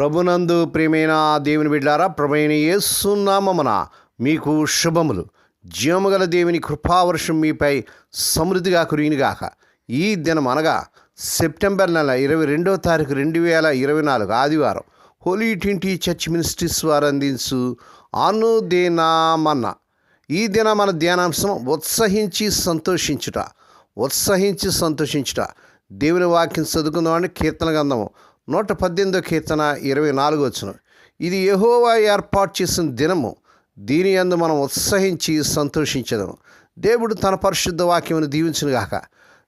ప్రభునందు ప్రియమైన దేవుని బిడ్డారా ప్రభైన యేసునామమున మీకు శుభములు. జీవముగల దేవుని కృపావర్షం మీపై సమృద్ధిగా కురిగినగాక ఈ దినం అనగా సెప్టెంబర్ నెల ఇరవై రెండవ తారీఖు రెండు వేల ఇరవై నాలుగు ఆదివారం హోలీ ట్వంటీ చర్చ్ మినిస్ట్రీస్ వారు అందించు అనుదేనామన్న ఈ దిన మన ధ్యానాంశం ఉత్సహించి సంతోషించుట. ఉత్సహించి సంతోషించుట. దేవుని వాక్యం చదువుకుందామని కీర్తన గంధము నూట పద్దెనిమిదో కీర్తన ఇరవై నాలుగు వచ్చును ఇది యహోవా ఏర్పాటు చేసిన దినము. దీని యందు మనం ఉత్సహించి సంతోషించదము. దేవుడు తన పరిశుద్ధ వాక్యమును దీవించునుగాక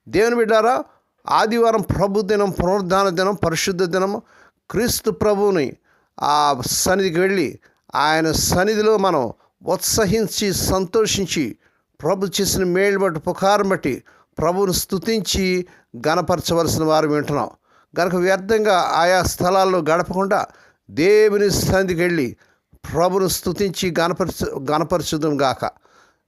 దేవుని బిడ్డారా ఆదివారం ప్రభు దినం పునరుద్ధాన దినం పరిశుద్ధ దినము. క్రీస్తు ప్రభువుని ఆ సన్నిధికి వెళ్ళి ఆయన సన్నిధిలో మనం ఉత్సహించి సంతోషించి ప్రభు చేసిన మేలు బట్టి పుకారం బట్టి ప్రభువును స్తుతించి గణపరచవలసిన వారు వింటున్నాం. గనక వ్యర్థంగా ఆయా స్థలాల్లో గడపకుండా దేవుని సన్నిధికి వెళ్ళి ప్రభును స్థుతించి గణపరచు గణపరచుదాం గాక.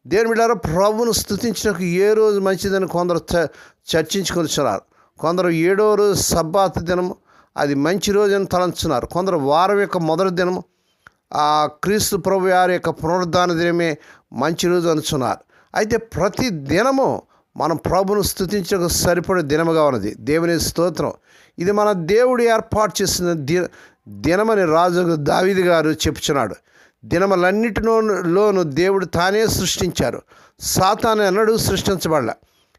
దేవుని బిడ్డారా ప్రభును స్తుతించడానికి ఏ రోజు మంచిదని కొందరు చ చర్చించుకొనిచున్నారు కొందరు ఏడో రోజు సబ్బాత్ దినం అది మంచి రోజు అని తలంచున్నారు. కొందరు వారం యొక్క మొదటి దినం ఆ క్రీస్తు ప్రభు వారి యొక్క పునరుద్ధాన దినమే మంచి రోజు అనుచున్నారు. అయితే ప్రతి దినము మనం ప్రభును స్థుతించక సరిపడే దినముగా ఉన్నది. దేవుని స్తోత్రం. ఇది మన దేవుడు ఏర్పాటు చేసిన ది దినమని రాజు దావిది గారు చెప్పుచున్నాడు. దినములన్నిటిలోను దేవుడు తానే సృష్టించారు. సాతాను ఎన్నడూ సృష్టించబడలే.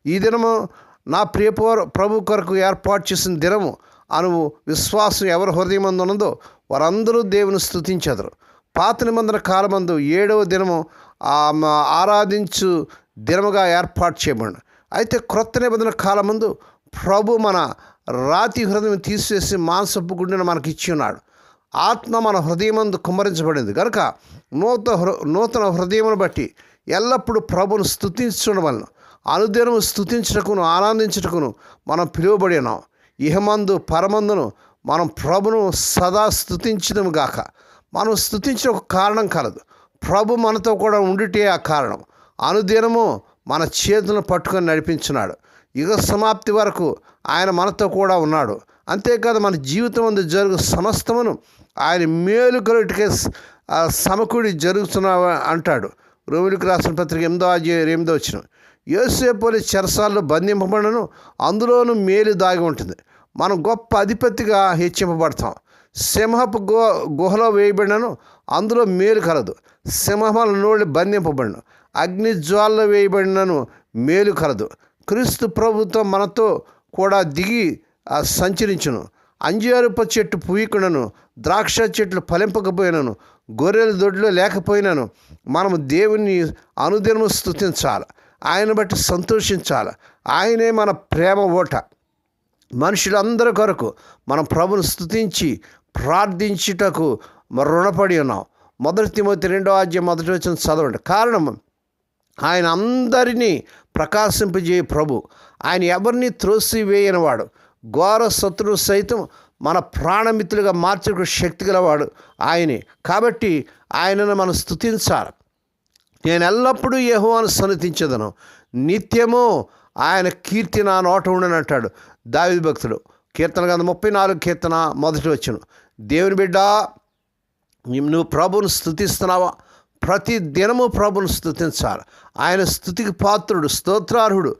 ఈ దినము నా ప్రియపో ప్రభు కొరకు ఏర్పాటు చేసిన దినము అను విశ్వాసం ఎవరి హృదయమందు ఉన్నదో వారందరూ దేవుని స్థుతించెదరు పాత నిబంధన కాలమందు ఏడవ దినము ఆరాధించు దినముగా ఏర్పాటు చేయబడి అయితే క్రొత్త నిబంధన కాలమందు ప్రభు మన రాతి హృదయం తీసివేసి మాంసపు గుండెను మనకి ఇచ్చి ఉన్నాడు ఆత్మ మన హృదయమందు కుమ్మరించబడింది. కనుక నూతన హృ నూతన హృదయమును బట్టి ఎల్లప్పుడూ ప్రభును స్థుతించడం వలన అనుదినము స్థుతించటకును ఆనందించటకును మనం పిలువబడి ఉన్నాం. ఇహమందు పరమందును మనం ప్రభును సదా స్థుతించడం గాక. మనం స్థుతించిన ఒక కారణం కలదు. ప్రభు మనతో కూడా ఉండిటే ఆ కారణం. అనుదినము మన చేతులను పట్టుకొని నడిపించున్నాడు. యుగ సమాప్తి వరకు ఆయన మనతో కూడా ఉన్నాడు. అంతేకాదు మన జీవితం అందు జరుగు సమస్తమును ఆయన మేలు కలుటికే సమకుడి సమకూడి జరుగుతున్నా అంటాడు. రోమిలికి రాసిన పత్రిక ఎనిమిదో అధ్యాయం ఎనిమిదో వచ్చిన యోసేపోలి చెరసాల్లో బంధింపబడను అందులోనూ మేలు దాగి ఉంటుంది. మనం గొప్ప అధిపతిగా హెచ్చింపబడతాం. సింహపు గు గుహలో వేయబడినను అందులో మేలు కలదు. సింహముల నోళ్ళు బంధింపబడిను అగ్ని జ్వాలలో వేయబడినను మేలు కలదు. క్రీస్తు ప్రభుత్వం మనతో కూడా దిగి సంచరించును. అంజారుప చెట్టు పూయకుండాను ద్రాక్ష చెట్లు ఫలింపకపోయినను గొర్రెల దొడ్లో లేకపోయినాను మనము దేవుని అనుదినము స్థుతించాలి ఆయన బట్టి సంతోషించాలి. ఆయనే మన ప్రేమ ఓట. మనుషులందరి కొరకు మనం ప్రభును స్థుతించి ప్రార్థించుటకు రుణపడి ఉన్నాం. మొదటి తిమోతి రెండో ఆద్యం మొదటి వచ్చిన చదవండి. కారణం ఆయన అందరినీ ప్రకాశింపజేయ ప్రభు. ఆయన ఎవరిని త్రోసివేయనివాడు? ఘోర శత్రువు సైతం మన ప్రాణమిత్రులుగా మార్చకు శక్తి గలవాడు ఆయనే. కాబట్టి ఆయనను మనం స్థుతించాలి నేను ఎల్లప్పుడూ యెహోవాను సన్నతించదను నిత్యము ఆయన కీర్తి నా నోట ఉండనంటాడు దావి భక్తుడు. కీర్తన గంధ ముప్పై నాలుగు కీర్తన మొదటి వచ్చును దేవుని బిడ్డ నువ్వు ప్రభువును స్థుతిస్తున్నావా ప్రతి దినము ప్రభును స్థుతించాలి ఆయన స్థుతికి పాత్రుడు స్తోత్రార్హుడు.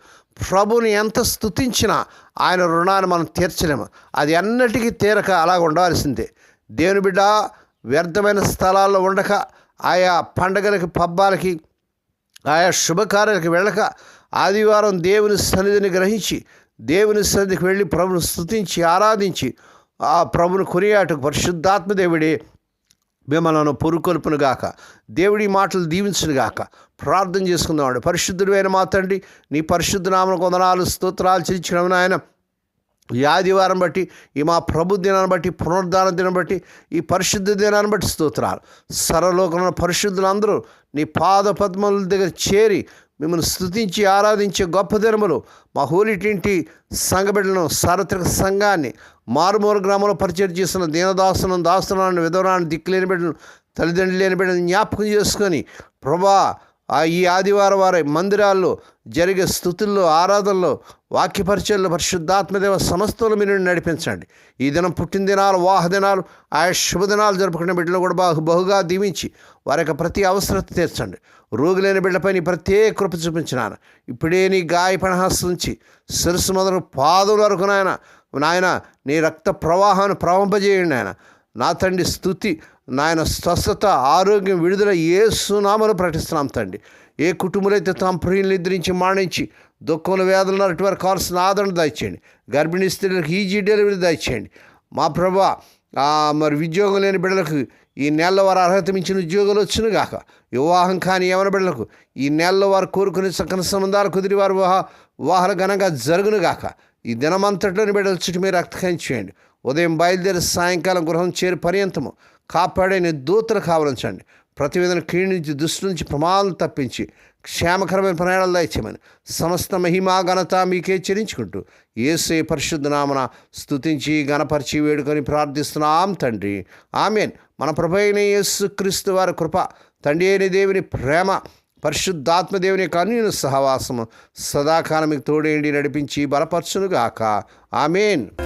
ప్రభుని ఎంత స్థుతించినా ఆయన రుణాన్ని మనం తీర్చలేము. అది అన్నిటికీ తీరక అలాగ ఉండాల్సిందే. దేవుని బిడ్డ వ్యర్థమైన స్థలాల్లో ఉండక ఆయా పండగలకి పబ్బాలకి ఆయా శుభకార్యాలకు వెళ్ళక ఆదివారం దేవుని సన్నిధిని గ్రహించి దేవుని సన్నిధికి వెళ్ళి ప్రభుని స్తుతించి ఆరాధించి ఆ ప్రభుని కొనియాటకు పరిశుద్ధాత్మ దేవుడే మిమ్మలను పురుకొల్పును గాక. దేవుడి మాటలు దీవించును గాక. ప్రార్థన చేసుకుందామండి పరిశుద్ధుడు మా తండ్రి నీ పరిశుద్ధ నామను కొందనాలు స్తోత్రాలు చెల్లించడం నాయన. ఈ ఆదివారం బట్టి ఈ మా ప్రభు దినాన్ని బట్టి పునరుద్ధారణ దినం బట్టి ఈ పరిశుద్ధ దినాన్ని బట్టి స్తోత్రాలు. సర్వలోకంలో పరిశుద్ధులందరూ నీ పాద పద్మల దగ్గర చేరి మిమ్మల్ని స్థుతించి ఆరాధించే గొప్ప దినములు మా హోలిటింటి సంఘబిడ్డలను సార్వత్రిక సంఘాన్ని మారుమూల గ్రామంలో పరిచయం చేస్తున్న దీనదాసులను దాసులను విధవరాన్ని దిక్కులేని బిడ్డలను తల్లిదండ్రులు లేని బిడ్డలను జ్ఞాపకం చేసుకొని ప్రభా ఆ ఈ ఆదివారం వారి మందిరాల్లో జరిగే స్థుతుల్లో ఆరాధనలో వాక్యపరిచయలు పరిశుద్ధాత్మదేవ సమస్తలు మీరు నడిపించండి. ఈ దినం పుట్టినదినాలు వాహదినాలు ఆయా శుభదినాలు జరుపుకునే బిడ్డలు కూడా బాగు బహుగా దీవించి వారి యొక్క ప్రతి అవసరత తీర్చండి. రోగులైన బిడ్డపై నీ ప్రత్యేక కృప చూపించినాను ఇప్పుడే నీ గాయపణహస్తం నుంచి శిరస్సు మొదలు పాదుల వరకు నాయన నాయన నీ రక్త ప్రవాహాన్ని ప్రవంపజేయండి ఆయన నా తండ్రి స్థుతి నాయన స్వస్థత ఆరోగ్యం విడుదల ఏ సునామను ప్రకటిస్తున్నాం తండ్రి. ఏ కుటుంబాలైతే తమ ప్రియులు నిద్రించి మాణించి దుఃఖంలో వేదనలు అటు వారికి కావాల్సిన ఆదరణ దాయిచేయండి గర్భిణీ స్త్రీలకు ఈజీ డెలివరీ దాయిచేయండి మా ప్రభా మరి ఉద్యోగం లేని బిడ్డలకు ఈ నెలలో వారు అర్హత మించిన ఉద్యోగాలు వచ్చును గాక. వివాహం కాని యవన బిడ్డలకు ఈ నెలలో వారు కోరుకునే సకన సంబంధాలు కుదిరి వారు వివాహ వివాహాలు ఘనంగా జరుగును గాక. ఈ దినమంతట్లోని బిడ్డల చుట్టూ మీరు రక్తకాయం చేయండి. ఉదయం బయలుదేరి సాయంకాలం గృహం చేరి పర్యంతము కాపాడే నీ దూతను కావలించండి. ప్రతి విధంగా కీడి నుంచి నుంచి ప్రమాదం తప్పించి క్షేమకరమైన ప్రయాణాలు దయచేయమని సమస్త మహిమా ఘనత మీకే చెల్లించుకుంటూ ఏసే పరిశుద్ధ నామన స్థుతించి గణపరిచి వేడుకొని ప్రార్థిస్తున్నాం తండ్రి. ఆమెన్. మన ప్రభు అయిన యేసు క్రీస్తు వారి కృప తండ్రి అయిన దేవుని ప్రేమ పరిశుద్ధాత్మదేవుని కన్యుని సహవాసము సదాకాలం మీకు తోడేండి నడిపించి బలపరచునుగాక. ఆమెన్.